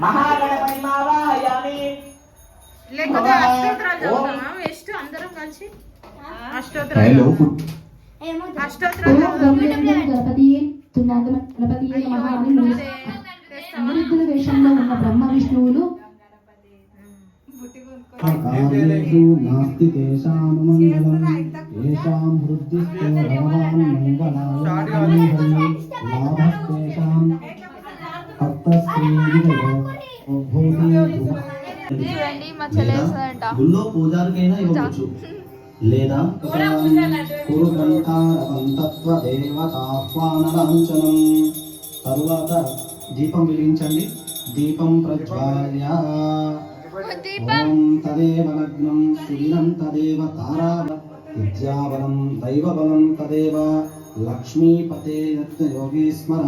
మహాగణపతి మావాహయామి లేకపోతే అష్టోత్తరాలు చదువుతామా? వేస్ట్ అందరం కలిసి? అష్టోత్తరాలు హలో. అష్టోత్తరాలు ఓం చదువుదాం. గంగేంద్రం గణపతియే తునాదమ గణపతియే నమః అని మూడు అమృతుల వేషంలో ఉన్న బ్రహ్మ విష్ణువులు నాస్తి తేషానుమంగళం ఏషాం వృద్ధిస్తో భగవాన్ మంగళాయ లాభస్తేషాం చూడండి మా గుళ్ళో పూజారికైనా ఇవ్వచ్చు లేదా కురుగ్రంథారవంతత్వదేవతాహ్వానలాంఛనం తరువాత దీపం వెలిగించండి. దీపం ప్రజ్వాల్య. దీపం. ఓం తదేవ లగ్నం. సుదినం తదేవ తారాబ విద్యాబలం దైవబలం తదేవ. లక్ష్మీపతే యత్న యోగేశ్వర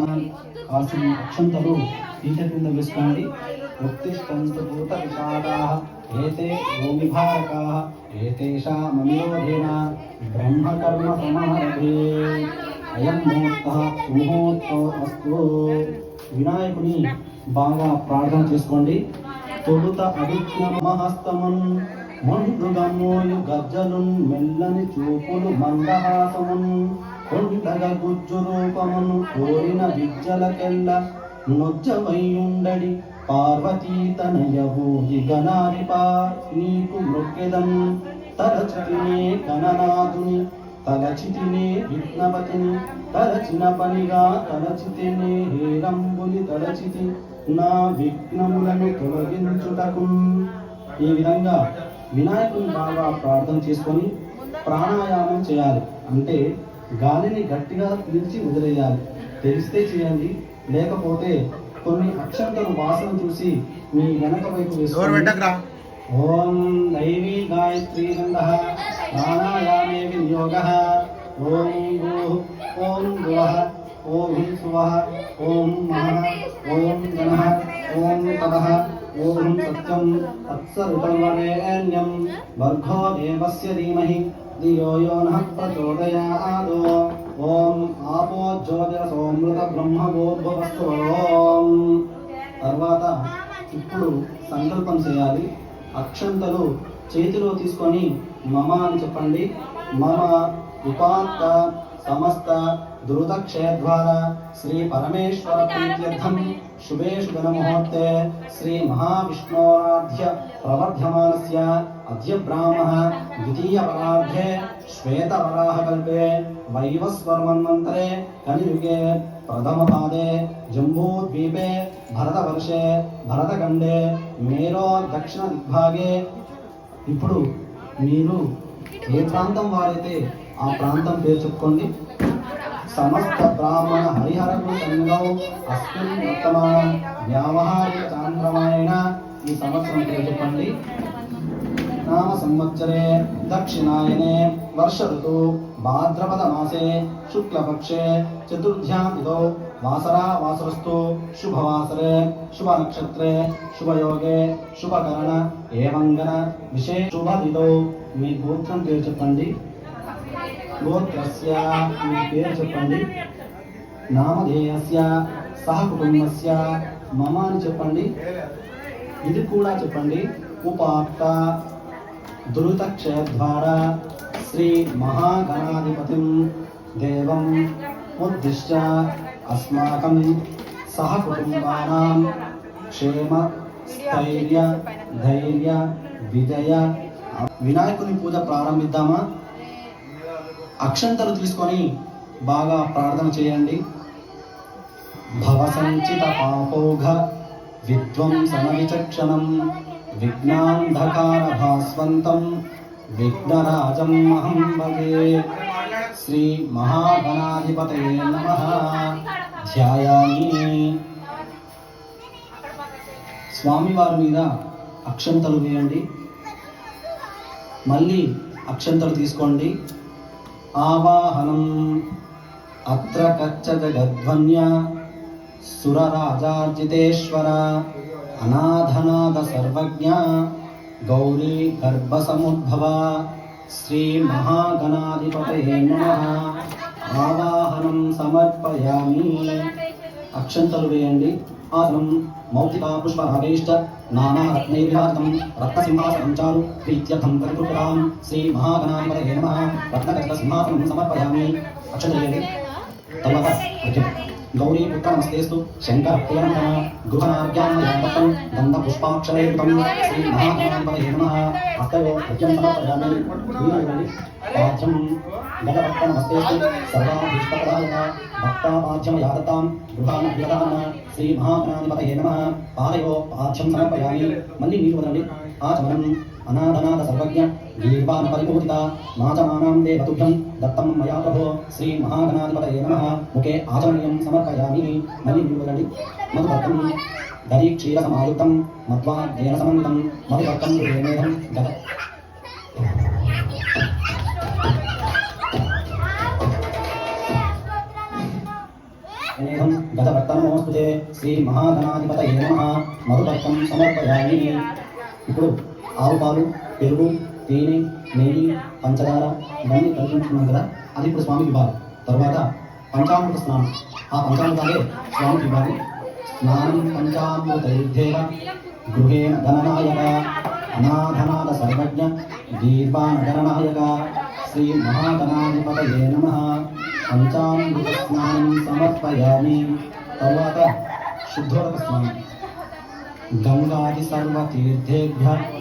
కాసిన అక్షంతలు వేసుకోండి. ఉత్తిష్టంతు భూత విషాదాః ఏతే భూమిభారకాः ఏతేషామనిరోధేన బ్రహ్మకర్మ సమారభే అయం ముహూర్త ముహూర్తో అస్తు వినాయకుని బాగా ప్రార్థన చేసుకోండి. తొలుత అభిజ్ఞమహస్తమున్ ముందుగమ్మోయు గజ్జలున్ మెల్లని చూపులు మందహాసమున్ కొండగ గుజ్జు రూపమును కోరిన విద్యలకెల్ల నొజ్జవైయుండడి పార్వతీ తనయవు గణాధిపా నీకు మృక్కెదం. తరచుతినే గణనాథుని తలచితినే విఘ్నపతిని తలచిన పనిగా తలచితినే హేరంబుని తలచితి నా విఘ్నములను తొలగించుటకు. ఈ విధంగా వినాయకుని బాగా ప్రార్థన చేసుకొని ప్రాణాయామం చేయాలి. అంటే గాలిని గట్టిగా పిలిచి వదిలేయాలి. తెలిస్తే చేయండి. లేకపోతే కొన్ని అక్షంతలు వాసన చూసి మీ వెనక వైపు ఓం దైవీ గాయత్రీ గంధ ప్రాణాయామే వినియోగ ఓం గో ఓం గువ ఓం సువ ఓం మహ ఓం గణ ఓం తప ఓం సత్యం తత్సరుతర్వరేణ్యం వర్గో దేవస్య ధీమహి ధియో యో నః ప్రచోదయాదో ఓం ఆపో జ్యోతిరసోమృత అమృత ఓం తర్వాత ఇప్పుడు సంకల్పం చేయాలి. అక్షంతలు చేతిలో తీసుకొని మమ అని చెప్పండి. మమ ఉపాత్త సమస్త ద్రుత శ్రీ పరమేశ్వర ప్రీత్యర్థం శుభే శుభన శ్రీ మహావిష్ణోరాధ్య ప్రవర్ధమానస్య అద్య బ్రాహ్మణ ద్వితీయ పరార్ధే శ్వేత వరాహ కల్పే వైవస్వరమన్వంతరే కలియుగే ప్రథమ పాదే జంబూద్వీపే భరతవర్షే భరతఖండే మేరో దక్షిణ దిగ్భాగే ఇప్పుడు మీరు ఏ ప్రాంతం వారైతే ఆ ప్రాంతం పేరు చెప్పుకోండి? సమస్త బ్రాహ్మణ హరిహరకు సంగౌ అస్మిన్ వర్తమానం వ్యావహారిక చాంద్రమాయణ ఈ సంవత్సరం పేరు చెప్పండి. నామ సంవత్సరే దక్షిణాయనే వర్ష ఋతు భాద్రపద మాసే శుక్లపక్షే చతుర్థ్యాం ఇదో వాసరా వాసరస్తు శుభవాసరే శుభ నక్షత్రే శుభయోగే శుభకరణ ఏవంగన విశేష శుభ ఇదో మీ గోత్రం పేరు చెప్పండి. గోత్రస్య మీ పేరు చెప్పండి. నామధేయస్య సహకుటుంబస్య మమ అని చెప్పండి. ఇది కూడా చెప్పండి. ఉపాత్త దురుతక్షయద్వార శ్రీ మహాగణాధిపతిం దేవం ఉద్దిశ్య అస్మాకం సహకుటుంబానాం క్షేమ స్థైర్య ధైర్య విజయ. వినాయకుని పూజ ప్రారంభిద్దామా? అక్షంతలు తీసుకొని బాగా ప్రార్థన చేయండి. భవసంచిత పాపోఘ విధ్వంసన విచక్షణం విఘ్నాంధకార భాస్వంతం విఘ్నరాజం మహం భగే శ్రీ మహాగణాధిపతే నమ. ధ్యాయామి. స్వామివారి మీద అక్షంతలు వేయండి. మళ్ళీ అక్షంతలు తీసుకోండి. ఆవాహనం. అత్ర కచ్చ జగధ్వన్య సురరాజార్జితేశ్వర అనాథనాథ సర్వజ్ఞ గౌరీ గర్భసముద్భవ శ్రీ మహాగణాధిపతయే నమః. ఆవాహనం సమర్పయామి. అక్షంతలు వేయండి. ఆసనం మౌక్తికా పుష్పరాగైశ్చ నానారత్నైర్విరాజితం రత్నసింహాసనం చారు ప్రీత్యర్థం పరికృతాం శ్రీ మహాగణాధిపతయే నమః రత్నగజ సింహాసనం సమర్పయామి. అక్షతయే తర్వాత గౌరీ పుత్రమస్తేస్తు శంకర ప్రియంకర గృహనార్యామయాదత్తం గంధ పుష్పాక్షరైతం శ్రీ మహాగణాధిపతయే నమః. హస్తయో అర్ఘ్యం సమర్పయామి వీణాయుని పాఠ్యం గజభక్తమస్తేస్తు. యాదతాం భక్తాపాధ్యమయాదతాం గృహానభ్యదాన శ్రీ మహాగణాధిపతయే నమ. పాదయో పాఠ్యం సమర్పయామి మళ్ళీ నీరు వదండి. ఆచమనం. అనాథనాథ సర్వజ్ఞ. గీర్వాణ పరిపూరిత నాచమానాం దేవతుభ్యం దత్తం మయా ప్రభో శ్రీ మహాగణాధిపతయే నమః ముఖే ఆచరణీయం సమర్పయామి మళ్ళీ నీరు వదండి దరి క్షీర సమాయుక్తం మధ్వా దేన సమంతం మధుభక్తం హృదయమేధం గత గతవర్తనమోస్తుతే శ్రీ మహాగణాధిపతయే నమః మధుభక్తం సమర్పయామి ఇప్పుడు ఆవు పాలు పెరుగు తేనె నెయ్యి పంచదార ఇవన్నీ కలిపించుకున్నాం కదా అది ఇప్పుడు స్వామికి ఇవ్వాలి తర్వాత పంచామృత స్నానం. ఆ పంచామృతాలే స్వామికి ఇవ్వాలి స్నానం పంచామృతైర్ధేవ గృహేణ ధననాయక అనాథనాథ సర్వజ్ఞ దీర్వానగరనాయక శ్రీ మహాగణాధిపతయే నమ. పంచామృత స్నానం సమర్పయామి. తర్వాత శుద్ధోదక స్నానం. గంగాది సర్వతీర్థేభ్య అమృతైరమగైర్జలైः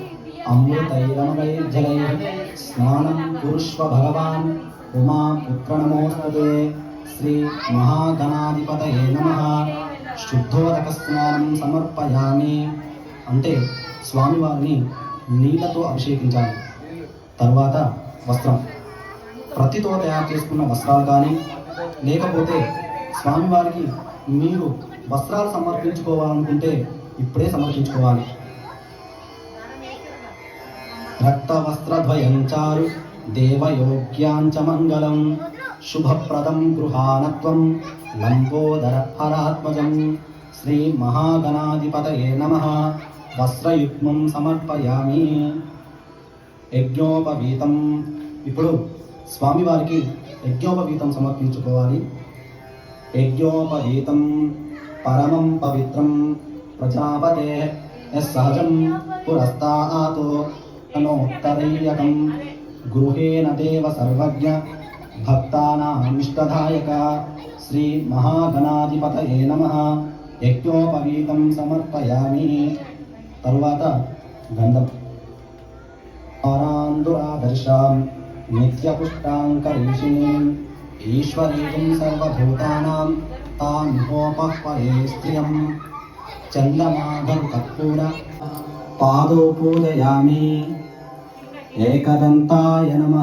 స్నానం కురుష్వ భగవాన్ ఉమా పుత్రనమోస్తతే శ్రీ మహాగణాధిపతయే నమః శుద్ధోదక స్నానం సమర్పయామి అంటే స్వామివారిని నీళ్ళతో అభిషేకించాలి। తర్వాత వస్త్రం। ప్రతితో తయారు చేసుకున్న వస్త్రాలు కానీ లేకపోతే స్వామివారికి మీరు వస్త్రాలు సమర్పించుకోవాలనుకుంటే ఇప్పుడే సమర్పించుకోవాలి। రక్తవస్త్రద్వయం చారు దేవయోగ్యాంచ మంగళం. శుభప్రదం గృహాణత్వం లంబోదర హరాత్మజం. శ్రీ మహాగణాధిపతయే నమ. వస్త్రయుగ్మం సమర్పయామి. యజ్ఞోపవీతం. ఇప్పుడు స్వామివారికి యజ్ఞోపవీతం సమర్పించుకోవాలి. యజ్ఞోపవీతం. పరమం పవిత్రం. ప్రజాపతే. సహజం పురస్తాతో అనోత్తరైయకం గృహేణ దేవ సర్వజ్ఞ భక్తానామిష్టదాయక. శ్రీ మహాగణాధిపతయే నమ. యజ్ఞోపవీతం సమర్పయామి. తరువాత గంధం. ఆరాందురాదర్శాం నిత్యపుష్టాంకరీషిణీం. ఈశ్వరీం సర్వభూతానాం తాం తాన్హోపహ్వరే స్త్రియం. చందమాధవ్ కర్పూర. పాదో పూజయామి ఏకదంతాయ నమ.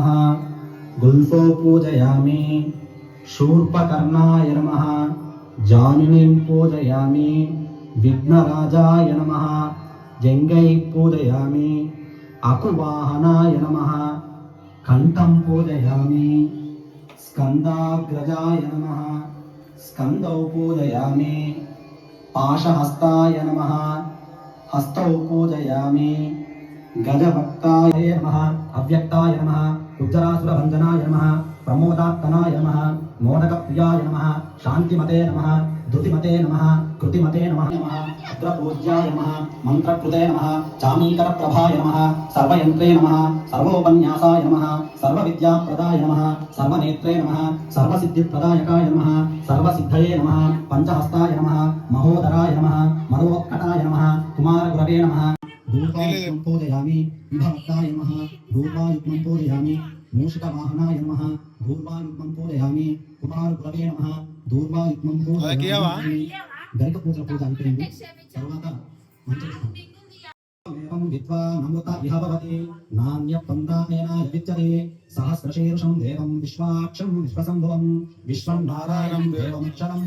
గుల్ఫో పూజయామి. శూర్పకర్ణాయ నమ. జానునిం పూజయామి. విఘ్నరాజాయ నమ. జంగై పూజయామి. అకువాహనాయ నమ. కంఠం పూజయామి. స్కందాగ్రజాయ నమ. స్కందౌ పూజయామి. పాశహస్తాయ నమ. హస్తౌ పూజయామి. గజభక్తాయ నమ అవ్యక్తాయ నమ ఉజ్జరాసురభంజనాయ నమ ప్రమోదాత్తనాయ నమ మోదకప్రియాయ నమ శాంతిమతే నమ ధృతిమతే నమ కృతిమతే నమ అగ్రపూజ్యాయ నమ మంత్రకృతే నమ చామీకరప్రభాయ నమ సర్వయంత్రే నమ సర్వోపన్యాసాయ నమ సర్వవిద్యాప్రదాయ నమ సర్వనేత్రే నమ సర్వసిద్ధిప్రదాయకాయ నమ సర్వసిద్ధయే నమ పంచహస్తాయ నమ మహోదరాయ నమ మూషికవాహనాయ నమ ధూర్వాయుగ్మం పూజయామి కుమారగురవే నమ ధూర్వాయుగ్మం పూజయామి గరిక పూజ పూజ అయిపోయింది తర్వాత సహస్రశీర్షం దేవం విశ్వాక్షం విశ్వసంభవం విశ్వం నారాయణం దేవమక్షరం